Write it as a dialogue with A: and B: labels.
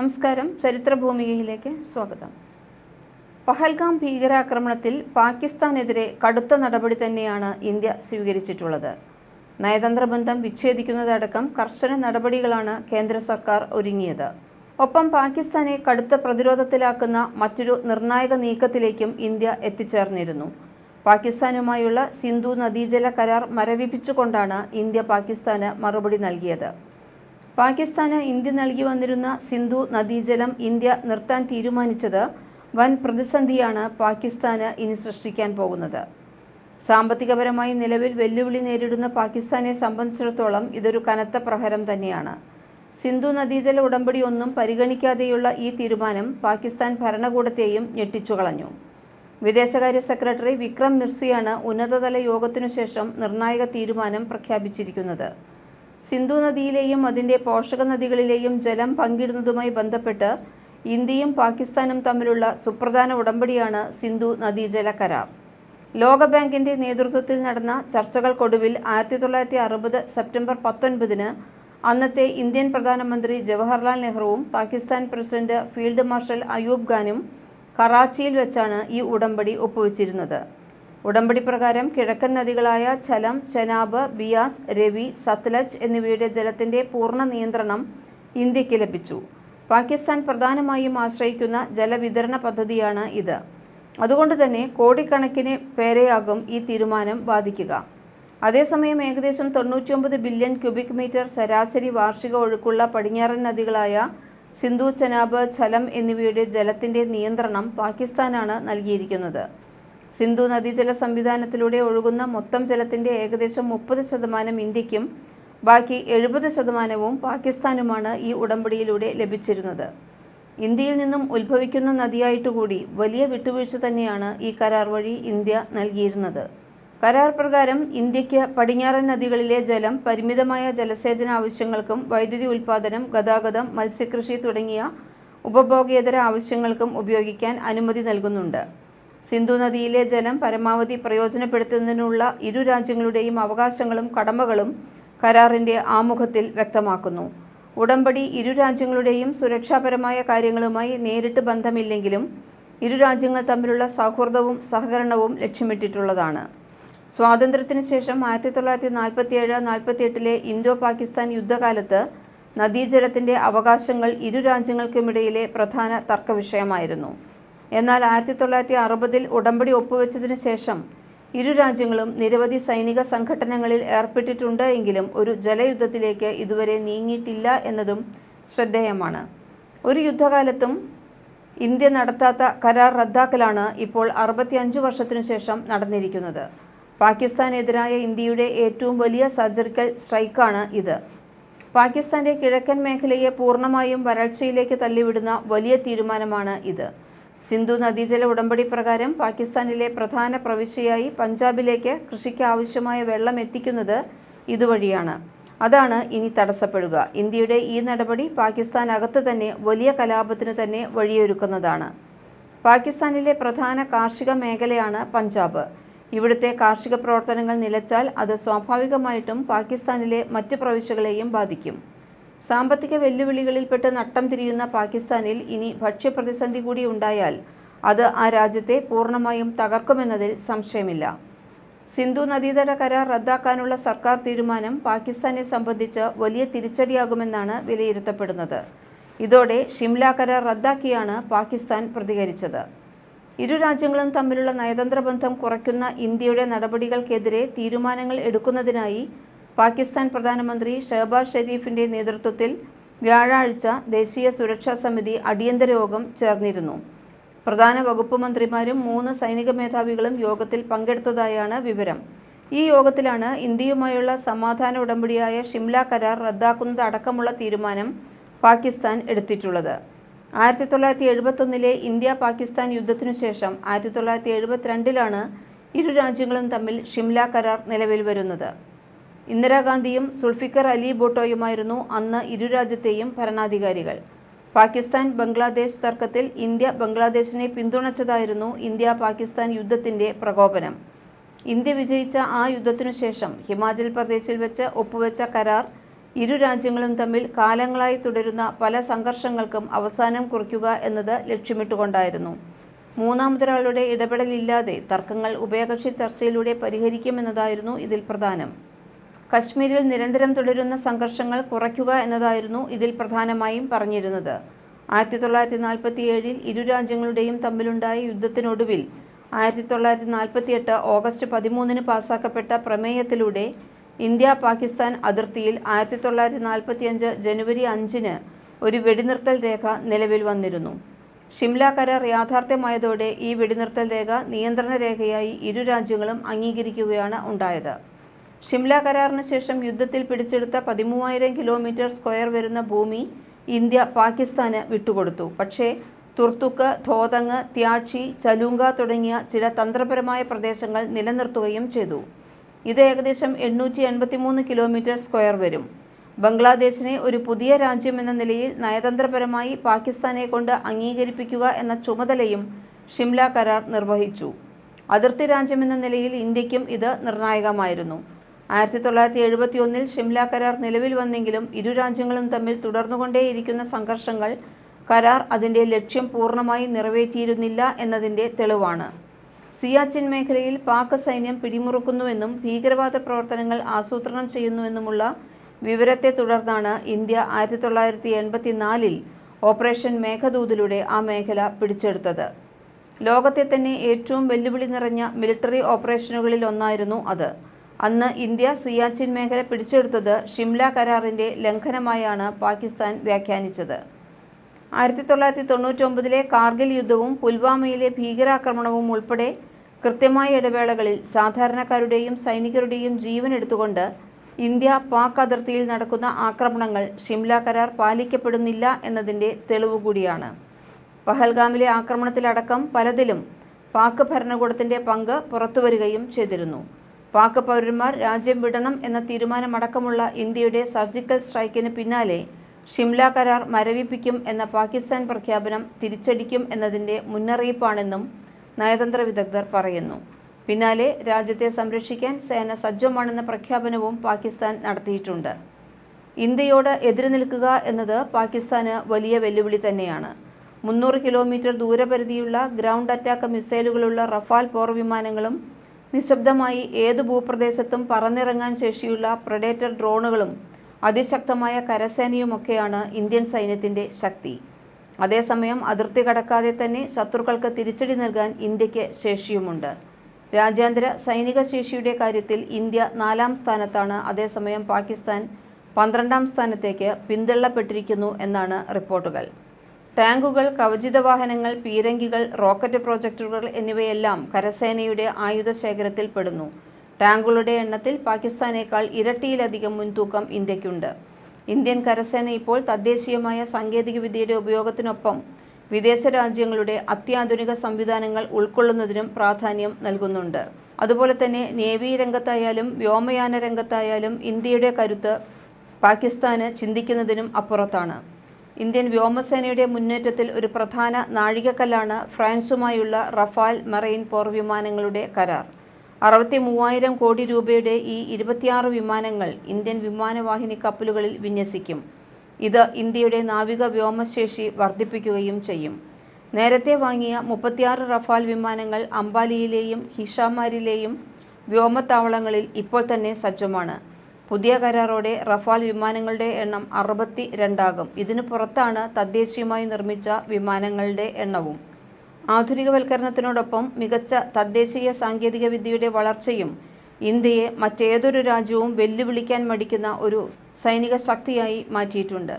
A: നമസ്കാരം. ചരിത്രഭൂമികയിലേക്ക് സ്വാഗതം. പഹൽഗാം ഭീകരാക്രമണത്തിൽ പാകിസ്ഥാനെതിരെ കടുത്ത നടപടി തന്നെയാണ് ഇന്ത്യ സ്വീകരിച്ചിട്ടുള്ളത്. നയതന്ത്ര ബന്ധം വിച്ഛേദിക്കുന്നതടക്കം കർശന നടപടികളാണ് കേന്ദ്ര സർക്കാർ ഒരുങ്ങിയത്. ഒപ്പം പാകിസ്ഥാനെ കടുത്ത പ്രതിരോധത്തിലാക്കുന്ന മറ്റൊരു നിർണായക നീക്കത്തിലേക്കും ഇന്ത്യ എത്തിച്ചേർന്നിരുന്നു. പാകിസ്ഥാനുമായുള്ള സിന്ധു നദീജല കരാർ മരവിപ്പിച്ചുകൊണ്ടാണ് ഇന്ത്യ പാകിസ്ഥാന് മറുപടി നൽകിയത്. പാകിസ്ഥാന് ഇന്ത്യ നൽകി വന്നിരുന്ന സിന്ധു നദീജലം ഇന്ത്യ നിർത്താൻ തീരുമാനിച്ചത് വൻ പ്രതിസന്ധിയാണ് പാകിസ്ഥാന് ഇനി സൃഷ്ടിക്കാൻ പോകുന്നത്. സാമ്പത്തികപരമായി നിലവിൽ വെല്ലുവിളി നേരിടുന്ന പാകിസ്ഥാനെ സംബന്ധിച്ചിടത്തോളം ഇതൊരു കനത്ത പ്രഹരം തന്നെയാണ്. സിന്ധു നദീജല ഉടമ്പടി ഒന്നും പരിഗണിക്കാതെയുള്ള ഈ തീരുമാനം പാകിസ്ഥാൻ ഭരണകൂടത്തെയും ഞെട്ടിച്ചു കളഞ്ഞു. വിദേശകാര്യ സെക്രട്ടറി വിക്രം മിർസിയാണ് ഉന്നതതല യോഗത്തിനു ശേഷം നിർണായക തീരുമാനം പ്രഖ്യാപിച്ചിരിക്കുന്നത്. സിന്ധു നദിയിലെയും അതിന്റെ പോഷക നദികളിലെയും ജലം പങ്കിടുന്നതുമായി ബന്ധപ്പെട്ട് ഇന്ത്യയും പാകിസ്ഥാനും തമ്മിലുള്ള സുപ്രധാന ഉടമ്പടിയാണ് സിന്ധു നദീജല കരാർ. ലോകബാങ്കിന്റെ നേതൃത്വത്തിൽ നടന്ന ചർച്ചകൾക്കൊടുവിൽ ആയിരത്തി തൊള്ളായിരത്തി അറുപത് സെപ്റ്റംബർ പത്തൊൻപതിന് അന്നത്തെ ഇന്ത്യൻ പ്രധാനമന്ത്രി Jawaharlal നെഹ്റുവും Pakistan president field marshal Ayub ഖാനും കറാച്ചിയിൽ വെച്ചാണ് ഈ ഉടമ്പടി ഒപ്പുവെച്ചിരുന്നത്. ഉടമ്പടി പ്രകാരം കിഴക്കൻ നദികളായ ചലം ചെനാബ് ബിയാസ് രവി സത്ലജ് എന്നിവയുടെ ജലത്തിന്റെ പൂർണ നിയന്ത്രണം ഇന്ത്യയ്ക്ക് ലഭിച്ചു. പാകിസ്ഥാൻ പ്രധാനമായും ആശ്രയിക്കുന്ന ജലവിതരണ പദ്ധതിയാണ് ഇത്. അതുകൊണ്ട് തന്നെ കോടിക്കണക്കിന് പേരെയാകും ഈ തീരുമാനം ബാധിക്കുക. അതേസമയം ഏകദേശം തൊണ്ണൂറ്റിയൊമ്പത് ബില്യൺ ക്യൂബിക് മീറ്റർ ശരാശരി വാർഷിക ഒഴുക്കുള്ള പടിഞ്ഞാറൻ നദികളായ സിന്ധു ചനാബ് ഛലം എന്നിവയുടെ ജലത്തിന്റെ നിയന്ത്രണം പാകിസ്ഥാനാണ് നൽകിയിരിക്കുന്നത്. സിന്ധു നദീജല സംവിധാനത്തിലൂടെ ഒഴുകുന്ന മൊത്തം ജലത്തിന്റെ ഏകദേശം മുപ്പത് ശതമാനം ഇന്ത്യക്കും ബാക്കി എഴുപത് ശതമാനവും പാകിസ്ഥാനുമാണ് ഈ ഉടമ്പടിയിലൂടെ ലഭിച്ചിരുന്നത്. ഇന്ത്യയിൽ നിന്നും ഉത്ഭവിക്കുന്ന നദിയായിട്ടുകൂടി വലിയ വിട്ടുവീഴ്ച തന്നെയാണ് ഈ കരാർ വഴി ഇന്ത്യ നൽകിയിരുന്നത്. കരാർ പ്രകാരം ഇന്ത്യയ്ക്ക് പടിഞ്ഞാറൻ നദികളിലെ ജലം പരിമിതമായ ജലസേചന ആവശ്യങ്ങൾക്കും വൈദ്യുതി ഉൽപ്പാദനം ഗതാഗതം മത്സ്യകൃഷി തുടങ്ങിയ ഉപഭോഗേതര ആവശ്യങ്ങൾക്കും ഉപയോഗിക്കാൻ അനുമതി നൽകുന്നുണ്ട്. സിന്ധു നദിയിലെ ജലം പരമാവധി പ്രയോജനപ്പെടുത്തുന്നതിനുള്ള ഇരു രാജ്യങ്ങളുടെയും അവകാശങ്ങളും കടമകളും കരാറിന്റെ ആമുഖത്തിൽ വ്യക്തമാക്കുന്നു. ഉടമ്പടി ഇരു രാജ്യങ്ങളുടെയും സുരക്ഷാപരമായ കാര്യങ്ങളുമായി നേരിട്ട് ബന്ധമില്ലെങ്കിലും ഇരു രാജ്യങ്ങൾ തമ്മിലുള്ള സൗഹൃദവും സഹകരണവും ലക്ഷ്യമിട്ടിട്ടുള്ളതാണ്. സ്വാതന്ത്ര്യത്തിന് ശേഷം ആയിരത്തി തൊള്ളായിരത്തി നാൽപ്പത്തിയേഴ് നാൽപ്പത്തിയെട്ടിലെ ഇന്തോ പാകിസ്ഥാൻ യുദ്ധകാലത്ത് നദീജലത്തിന്റെ അവകാശങ്ങൾ ഇരു രാജ്യങ്ങൾക്കുമിടയിലെ പ്രധാന തർക്കവിഷയമായിരുന്നു. എന്നാൽ ആയിരത്തി തൊള്ളായിരത്തി അറുപതിൽ ഉടമ്പടി ഒപ്പുവെച്ചതിനു ശേഷം ഇരു രാജ്യങ്ങളും നിരവധി സൈനിക സംഘടനകളിൽ ഏർപ്പെട്ടിട്ടുണ്ട് എങ്കിലും ഒരു ജലയുദ്ധത്തിലേക്ക് ഇതുവരെ നീങ്ങിയിട്ടില്ല എന്നതും ശ്രദ്ധേയമാണ്. ഒരു യുദ്ധകാലത്തും ഇന്ത്യ നടത്താത്ത കരാർ റദ്ദാക്കലാണ് ഇപ്പോൾ അറുപത്തിയഞ്ച് വർഷത്തിനു ശേഷം നടന്നിരിക്കുന്നത്. പാകിസ്ഥാനെതിരായ ഇന്ത്യയുടെ ഏറ്റവും വലിയ സർജിക്കൽ സ്ട്രൈക്കാണ് ഇത്. പാകിസ്ഥാന്റെ കിഴക്കൻ മേഖലയെ പൂർണമായും വരൾച്ചയിലേക്ക് തള്ളിവിടുന്ന വലിയ തീരുമാനമാണ് ഇത്. സിന്ധു നദീജല ഉടമ്പടി പ്രകാരം പാകിസ്ഥാനിലെ പ്രധാന പ്രവിശ്യയായി പഞ്ചാബിലേക്ക് കൃഷിക്ക് ആവശ്യമായ വെള്ളം എത്തിക്കുന്നത് ഇതുവഴിയാണ്. അതാണ് ഇനി തടസ്സപ്പെടുക. ഇന്ത്യയുടെ ഈ നടപടി പാകിസ്ഥാൻ അകത്ത് തന്നെ വലിയ കലാപത്തിന് തന്നെ വഴിയൊരുക്കുന്നതാണ്. പാകിസ്ഥാനിലെ പ്രധാന കാർഷിക മേഖലയാണ് പഞ്ചാബ്. ഇവിടുത്തെ കാർഷിക പ്രവർത്തനങ്ങൾ നിലച്ചാൽ അത് സ്വാഭാവികമായിട്ടും പാകിസ്ഥാനിലെ മറ്റ് പ്രവിശ്യകളെയും ബാധിക്കും. സാമ്പത്തിക വെല്ലുവിളികളിൽപ്പെട്ട് നട്ടം തിരിയുന്ന പാകിസ്ഥാനിൽ ഇനി ഭക്ഷ്യപ്രതിസന്ധി കൂടി ഉണ്ടായാൽ അത് ആ രാജ്യത്തെ പൂർണമായും തകർക്കുമെന്നതിൽ സംശയമില്ല. സിന്ധു നദീതട കരാർ റദ്ദാക്കാനുള്ള സർക്കാർ തീരുമാനം പാകിസ്ഥാനെ സംബന്ധിച്ച് വലിയ തിരിച്ചടിയാകുമെന്നാണ് വിലയിരുത്തപ്പെടുന്നത്. ഇതോടെ ഷിംല കരാർ റദ്ദാക്കിയാണ് പാകിസ്ഥാൻ പ്രതികരിച്ചത്. ഇരു രാജ്യങ്ങളും തമ്മിലുള്ള നയതന്ത്ര ബന്ധം കുറയ്ക്കുന്ന ഇന്ത്യയുടെ നടപടികൾക്കെതിരെ തീരുമാനങ്ങൾ എടുക്കുന്നതിനായി പാകിസ്ഥാൻ പ്രധാനമന്ത്രി ഷഹബാസ് ഷെരീഫിന്റെ നേതൃത്വത്തിൽ വ്യാഴാഴ്ച ദേശീയ സുരക്ഷാ സമിതി അടിയന്തര യോഗം ചേർന്നിരുന്നു. പ്രധാന വകുപ്പ് മന്ത്രിമാരും മൂന്ന് സൈനിക മേധാവികളും യോഗത്തിൽ പങ്കെടുത്തതായാണ് വിവരം. ഈ യോഗത്തിലാണ് ഇന്ത്യയുമായുള്ള സമാധാന ഉടമ്പടിയായ ഷിംല കരാർ റദ്ദാക്കുന്നത് അടക്കമുള്ള തീരുമാനം പാകിസ്ഥാൻ എടുത്തിട്ടുള്ളത്. ആയിരത്തി തൊള്ളായിരത്തി എഴുപത്തൊന്നിലെ ഇന്ത്യ പാകിസ്ഥാൻ യുദ്ധത്തിനു ശേഷം ആയിരത്തി തൊള്ളായിരത്തി എഴുപത്തിരണ്ടിലാണ് ഇരു രാജ്യങ്ങളും തമ്മിൽ ഷിംല കരാർ നിലവിൽ വരുന്നത്. ഇന്ദിരാഗാന്ധിയും സുൾഫിക്കർ അലി ഭൂട്ടോയുമായിരുന്നു അന്ന് ഇരു രാജ്യത്തെയും ഭരണാധികാരികൾ. പാകിസ്ഥാൻ ബംഗ്ലാദേശ് തർക്കത്തിൽ ഇന്ത്യ ബംഗ്ലാദേശിനെ പിന്തുണച്ചതായിരുന്നു ഇന്ത്യ പാകിസ്ഥാൻ യുദ്ധത്തിന്റെ പ്രകോപനം. ഇന്ത്യ വിജയിച്ച ആ യുദ്ധത്തിനു ശേഷം ഹിമാചൽ പ്രദേശിൽ വെച്ച് ഒപ്പുവെച്ച കരാർ ഇരു രാജ്യങ്ങളും തമ്മിൽ കാലങ്ങളായി തുടരുന്ന പല സംഘർഷങ്ങൾക്കും അവസാനം കുറിക്കുക എന്നത് ലക്ഷ്യമിട്ടുകൊണ്ടായിരുന്നു. മൂന്നാമതൊരാളുടെ ഇടപെടലില്ലാതെ തർക്കങ്ങൾ ഉഭയകക്ഷി ചർച്ചയിലൂടെ പരിഹരിക്കുമെന്നതായിരുന്നു ഇതിൽ പ്രധാനം. കശ്മീരിൽ നിരന്തരം തുടരുന്ന സംഘർഷങ്ങൾ കുറയ്ക്കുക എന്നതായിരുന്നു ഇതിൽ പ്രധാനമായും പറഞ്ഞിരുന്നത്. ആയിരത്തി തൊള്ളായിരത്തി നാൽപ്പത്തി ഏഴിൽ ഇരു രാജ്യങ്ങളുടെയും തമ്മിലുണ്ടായ യുദ്ധത്തിനൊടുവിൽ ആയിരത്തി തൊള്ളായിരത്തി നാൽപ്പത്തി എട്ട് ഓഗസ്റ്റ് പതിമൂന്നിന് പാസാക്കപ്പെട്ട പ്രമേയത്തിലൂടെ ഇന്ത്യ പാകിസ്ഥാൻ അതിർത്തിയിൽ ആയിരത്തി തൊള്ളായിരത്തി നാൽപ്പത്തി അഞ്ച് ജനുവരി അഞ്ചിന് ഒരു വെടിനിർത്തൽ രേഖ നിലവിൽ വന്നിരുന്നു. ഷിംല കരാർ യാഥാർത്ഥ്യമായതോടെ ഈ വെടിനിർത്തൽ രേഖ നിയന്ത്രണ രേഖയായി ഇരു രാജ്യങ്ങളും അംഗീകരിക്കുകയാണ് ഉണ്ടായത്. ഷിംല കരാറിന് ശേഷം യുദ്ധത്തിൽ പിടിച്ചെടുത്ത പതിമൂവായിരം കിലോമീറ്റർ സ്ക്വയർ വരുന്ന ഭൂമി ഇന്ത്യ പാകിസ്ഥാന് വിട്ടുകൊടുത്തു. പക്ഷേ തുർത്തുക്ക് ധോതങ് ത്യാക്ഷി ചലൂങ്ക തുടങ്ങിയ ചില തന്ത്രപരമായ പ്രദേശങ്ങൾ നിലനിർത്തുകയും ചെയ്തു. ഇത് ഏകദേശം എണ്ണൂറ്റി എൺപത്തിമൂന്ന് കിലോമീറ്റർ സ്ക്വയർ വരും. ബംഗ്ലാദേശിനെ ഒരു പുതിയ രാജ്യം എന്ന നിലയിൽ നയതന്ത്രപരമായി പാകിസ്ഥാനെ കൊണ്ട് അംഗീകരിപ്പിക്കുക എന്ന ചുമതലയും ഷിംല കരാർ നിർവഹിച്ചു. അതിർത്തി രാജ്യമെന്ന നിലയിൽ ഇന്ത്യക്കും ഇത് നിർണായകമായിരുന്നു. ആയിരത്തി തൊള്ളായിരത്തി എഴുപത്തി ഒന്നിൽ ഷിംല കരാർ നിലവിൽ വന്നെങ്കിലും ഇരു രാജ്യങ്ങളും തമ്മിൽ തുടർന്നുകൊണ്ടേയിരിക്കുന്ന സംഘർഷങ്ങൾ കരാർ അതിന്റെ ലക്ഷ്യം പൂർണമായി നിറവേറ്റിയിരുന്നില്ല എന്നതിന്റെ തെളിവാണ്. സിയാച്ചിൻ മേഖലയിൽ പാക് സൈന്യം പിടിമുറുക്കുന്നുവെന്നും ഭീകരവാദ പ്രവർത്തനങ്ങൾ ആസൂത്രണം ചെയ്യുന്നുവെന്നുമുള്ള വിവരത്തെ തുടർന്നാണ് ഇന്ത്യ ആയിരത്തി തൊള്ളായിരത്തി എൺപത്തിനാലിൽ ഓപ്പറേഷൻ മേഘദൂതിലൂടെ ആ മേഖല പിടിച്ചെടുത്തത്. ലോകത്തെ തന്നെ ഏറ്റവും വെല്ലുവിളി നിറഞ്ഞ മിലിറ്ററി ഓപ്പറേഷനുകളിൽ ഒന്നായിരുന്നു അത്. അന്ന് ഇന്ത്യ സിയാച്ചിൻ മേഖല പിടിച്ചെടുത്തത് ഷിംല കരാറിന്റെ ലംഘനമായാണ് പാകിസ്ഥാൻ വ്യാഖ്യാനിച്ചത്. ആയിരത്തി തൊള്ളായിരത്തി തൊണ്ണൂറ്റൊമ്പതിലെ കാർഗിൽ യുദ്ധവും പുൽവാമയിലെ ഭീകരാക്രമണവും ഉൾപ്പെടെ കൃത്യമായ ഇടവേളകളിൽ സാധാരണക്കാരുടെയും സൈനികരുടെയും ജീവൻ എടുത്തുകൊണ്ട് ഇന്ത്യ പാക് അതിർത്തിയിൽ നടക്കുന്ന ആക്രമണങ്ങൾ ഷിംല കരാർ പാലിക്കപ്പെടുന്നില്ല എന്നതിന്റെ തെളിവ് കൂടിയാണ്. പഹൽഗാമിലെ ആക്രമണത്തിലടക്കം പലതിലും പാക് ഭരണകൂടത്തിന്റെ പങ്ക് പുറത്തുവരികയും ചെയ്തിരുന്നു. പാക് പൗരന്മാർ രാജ്യം വിടണം എന്ന തീരുമാനമടക്കമുള്ള ഇന്ത്യയുടെ സർജിക്കൽ സ്ട്രൈക്കിന് പിന്നാലെ ഷിംല കരാർ മരവിപ്പിക്കും എന്ന പാകിസ്ഥാൻ പ്രഖ്യാപനം തിരിച്ചടിക്കും എന്നതിന്റെ മുന്നറിയിപ്പാണെന്നും നയതന്ത്ര വിദഗ്ധർ പറയുന്നു. പിന്നാലെ രാജ്യത്തെ സംരക്ഷിക്കാൻ സേന സജ്ജമാണെന്ന പ്രഖ്യാപനവും പാകിസ്ഥാൻ നടത്തിയിട്ടുണ്ട്. ഇന്ത്യയോട് എതിര് നിൽക്കുക എന്നത് പാകിസ്ഥാന് വലിയ വെല്ലുവിളി തന്നെയാണ്. മുന്നൂറ് കിലോമീറ്റർ ദൂരപരിധിയുള്ള ഗ്രൗണ്ട് അറ്റാക്ക് മിസൈലുകളുള്ള റഫാൽ പോർ വിമാനങ്ങളും നിശബ്ദമായി ഏത് ഭൂപ്രദേശത്തും പറന്നിറങ്ങാൻ ശേഷിയുള്ള പ്രഡേറ്റർ ഡ്രോണുകളും അതിശക്തമായ കരസേനയുമൊക്കെയാണ് ഇന്ത്യൻ സൈന്യത്തിന്റെ ശക്തി. അതേസമയം അതിർത്തി കടക്കാതെ തന്നെ ശത്രുക്കൾക്ക് തിരിച്ചടി നൽകാൻ ഇന്ത്യയ്ക്ക് ശേഷിയുമുണ്ട്. രാജ്യാന്തര സൈനിക ശേഷിയുടെ കാര്യത്തിൽ ഇന്ത്യ നാലാം സ്ഥാനത്താണ്. അതേസമയം പാകിസ്ഥാൻ പന്ത്രണ്ടാം സ്ഥാനത്തേക്ക് പിന്തള്ളപ്പെട്ടിരിക്കുന്നു എന്നാണ് റിപ്പോർട്ടുകൾ. ടാങ്കുകൾ കവചിത വാഹനങ്ങൾ പീരങ്കികൾ റോക്കറ്റ് പ്രോജക്റ്റുകൾ എന്നിവയെല്ലാം കരസേനയുടെ ആയുധ ശേഖരത്തിൽ പെടുന്നു. ടാങ്കുകളുടെ എണ്ണത്തിൽ പാകിസ്ഥാനേക്കാൾ ഇരട്ടിയിലധികം മുൻതൂക്കം ഇന്ത്യക്കുണ്ട്. ഇന്ത്യൻ കരസേന ഇപ്പോൾ തദ്ദേശീയമായ സാങ്കേതികവിദ്യയുടെ ഉപയോഗത്തിനൊപ്പം വിദേശ രാജ്യങ്ങളുടെ അത്യാധുനിക സംവിധാനങ്ങൾ ഉൾക്കൊള്ളുന്നതിനും പ്രാധാന്യം നൽകുന്നുണ്ട്. അതുപോലെ തന്നെ നേവി രംഗത്തായാലും വ്യോമയാന രംഗത്തായാലും ഇന്ത്യയുടെ കരുത്ത് പാകിസ്ഥാന് ചിന്തിക്കുന്നതിനും അപ്പുറത്താണ്. ഇന്ത്യൻ വ്യോമസേനയുടെ മുന്നേറ്റത്തിൽ ഒരു പ്രധാന നാഴികക്കല്ലാണ് ഫ്രാൻസുമായുള്ള റഫാൽ മറൈൻ പോർ വിമാനങ്ങളുടെ കരാർ. അറുപത്തി മൂവായിരം കോടി രൂപയുടെ ഈ ഇരുപത്തിയാറ് വിമാനങ്ങൾ ഇന്ത്യൻ വിമാനവാഹിനി കപ്പലുകളിൽ വിന്യസിക്കും. ഇത് ഇന്ത്യയുടെ നാവിക വ്യോമശേഷി വർദ്ധിപ്പിക്കുകയും ചെയ്യും. നേരത്തെ വാങ്ങിയ മുപ്പത്തിയാറ് റഫാൽ വിമാനങ്ങൾ അംബാലിയിലെയും ഹിഷാമാരിലെയും വ്യോമത്താവളങ്ങളിൽ ഇപ്പോൾ തന്നെ സജ്ജമാണ്. പുതിയ കരാറോടെ റഫാൽ വിമാനങ്ങളുടെ എണ്ണം അറുപത്തി രണ്ടാകും ഇതിനു പുറത്താണ് തദ്ദേശീയമായി നിർമ്മിച്ച വിമാനങ്ങളുടെ എണ്ണവും. ആധുനികവൽക്കരണത്തിനോടൊപ്പം മികച്ച തദ്ദേശീയ സാങ്കേതിക വിദ്യയുടെ വളർച്ചയും ഇന്ത്യയെ മറ്റേതൊരു രാജ്യവും വെല്ലുവിളിക്കാൻ മടിക്കുന്ന ഒരു സൈനിക ശക്തിയായി മാറ്റിയിട്ടുണ്ട്.